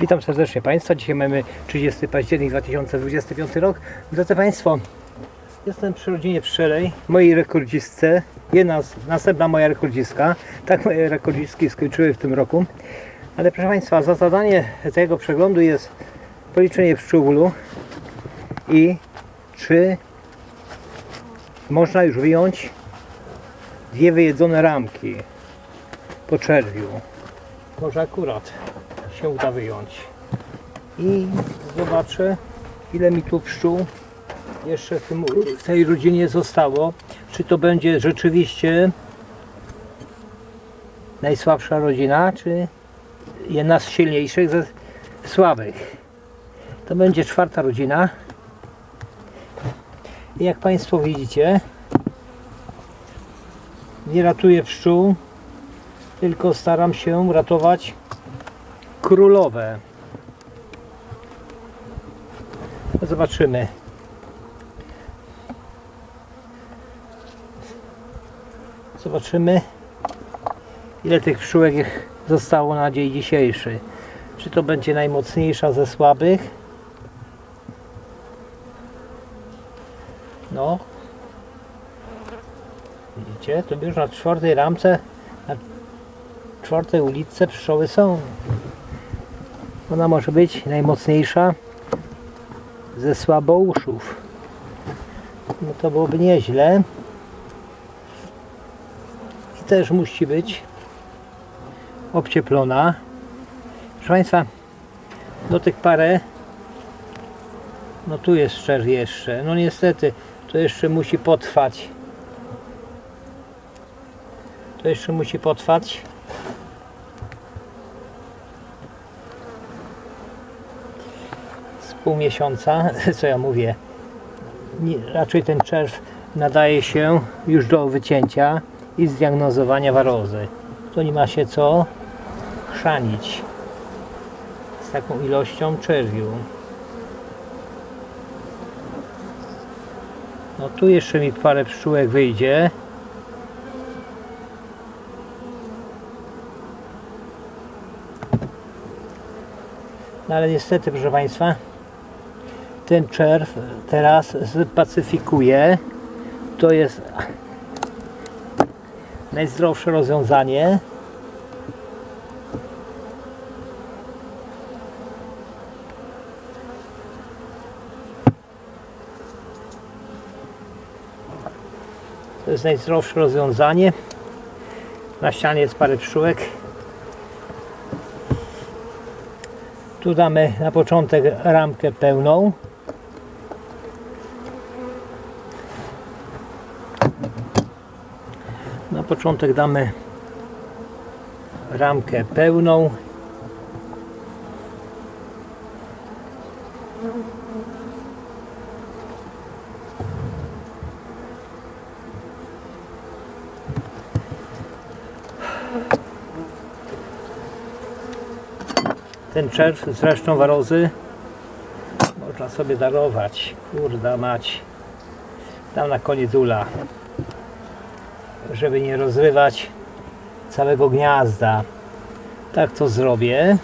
Witam serdecznie Państwa. Dzisiaj mamy 30 październik 2025 rok. Drodzy Państwo, jestem przy rodzinie Pszczelej, mojej rekordzistce. Jedna, następna moja rekordzistka. Tak moje rekordzistki skończyły w tym roku. Ale proszę Państwa, za zadanie tego przeglądu jest policzenie pszczół i czy można już wyjąć dwie wyjedzone ramki po czerwiu. Może akurat się uda wyjąć. I zobaczę, ile mi tu pszczół jeszcze w, tym, w tej rodzinie zostało. Czy to będzie rzeczywiście najsłabsza rodzina, czy jedna z silniejszych ze słabych. To będzie czwarta rodzina. I jak Państwo widzicie, nie ratuję pszczół, tylko staram się ratować królowe. Zobaczymy. Zobaczymy, ile tych pszczółek zostało na dzień dzisiejszy. Czy to będzie najmocniejsza ze słabych? No. Widzicie, to już na czwartej ramce, na czwartej ulicy pszczoły są. Ona może być najmocniejsza ze słabouszów. No to byłoby nieźle. I też musi być obcieplona. Proszę Państwa, do tych parę no tu jest szczer jeszcze. No niestety, to jeszcze musi potrwać. To jeszcze musi potrwać. Pół miesiąca, co ja mówię. Raczej ten czerw nadaje się już do wycięcia i zdiagnozowania warozy. To nie ma się co chrzanić z taką ilością czerwiu. No tu jeszcze mi parę pszczółek wyjdzie. No ale niestety, proszę Państwa, ten czerw teraz spacyfikuje. To jest najzdrowsze rozwiązanie. To jest najzdrowsze rozwiązanie. Na ścianie jest parę pszczółek. Tu damy na początek ramkę pełną. Początek damy ramkę pełną. Ten czerw z resztą warozy można sobie darować. Kurda mać. Tam na koniec ula. Żeby nie rozrywać całego gniazda. Tak to zrobię.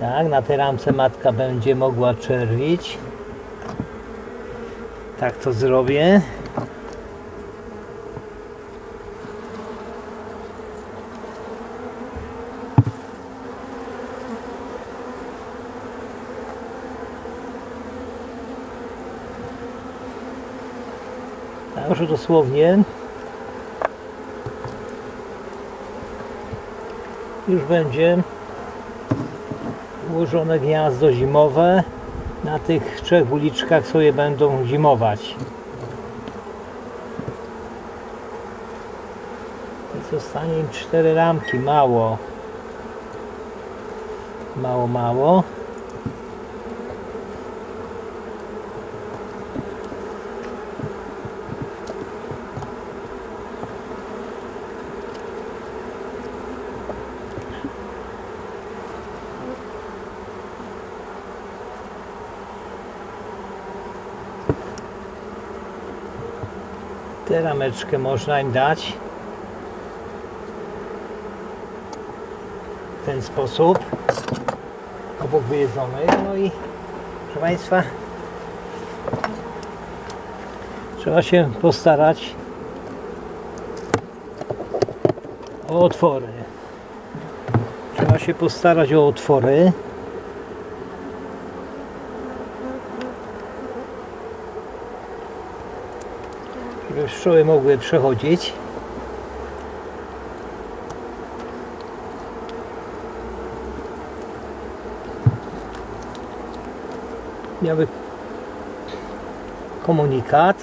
Tak, na tej ramce matka będzie mogła czerwić. Tak to zrobię. Także dosłownie już będzie ułożone gniazdo zimowe. Na tych trzech uliczkach sobie będą zimować. I zostanie im cztery ramki, mało. Mało, mało. Tę rameczkę można im dać. ten sposób obok wyjedzonej. No i proszę Państwa trzeba się postarać o otwory. Trzeba się postarać o otwory. Żeby pszczoły mogły przechodzić. Miały komunikat.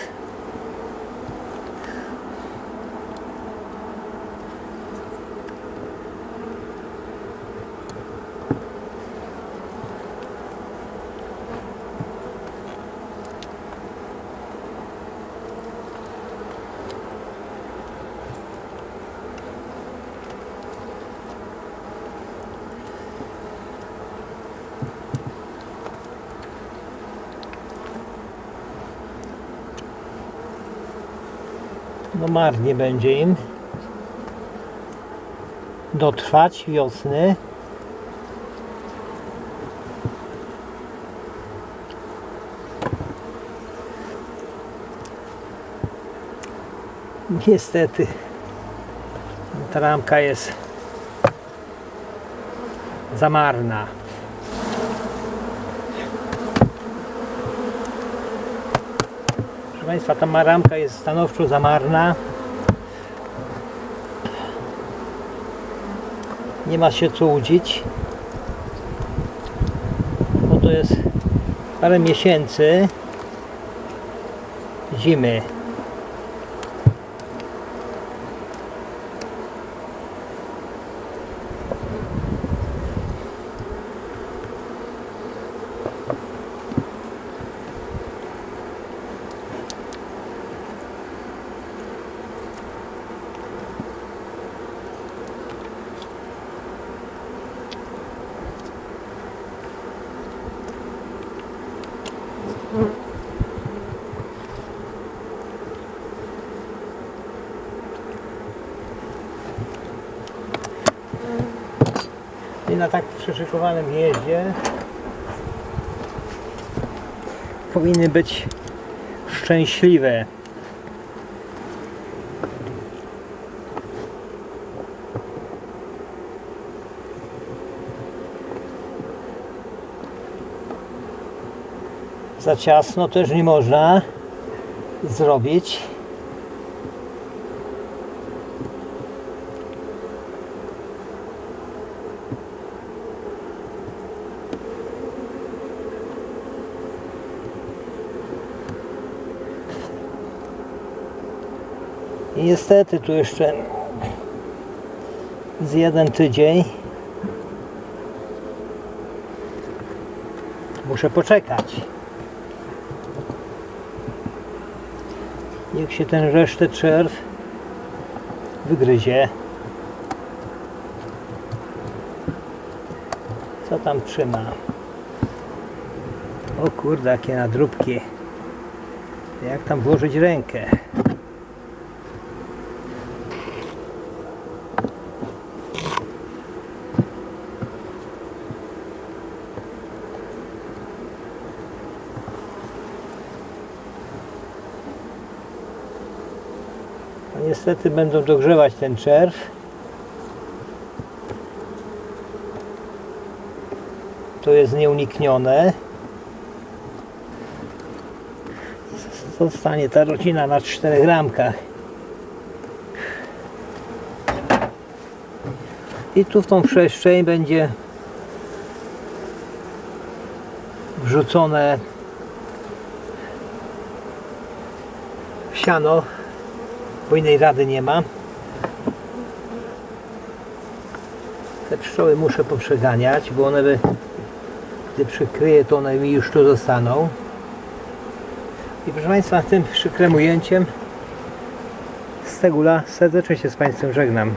No marnie będzie im dotrwać wiosny. Niestety ta ramka jest za Proszę Państwa, ta ma- ramka jest stanowczo za marna. Nie ma się co łudzić. Bo to jest parę miesięcy zimy. I na tak przyszykowanym jeździe powinny być szczęśliwe. Za ciasno też nie można zrobić. I niestety tu jeszcze z jeden tydzień muszę poczekać. Niech się ten resztę czerw wygryzie. Co tam trzyma? O kurde, jakie nadróbki. Jak tam włożyć rękę? Niestety będą dogrzewać ten czerw. To jest nieuniknione. Zostanie ta rodzina na czterech ramkach. I tu w tą przestrzeń będzie wrzucone siano bo innej rady nie ma. Te pszczoły muszę poprzeganiać, bo one by, gdy przykryję, to one mi już tu zostaną. I proszę Państwa, tym przykrem ujęciem z Tegula serdecznie się z Państwem żegnam.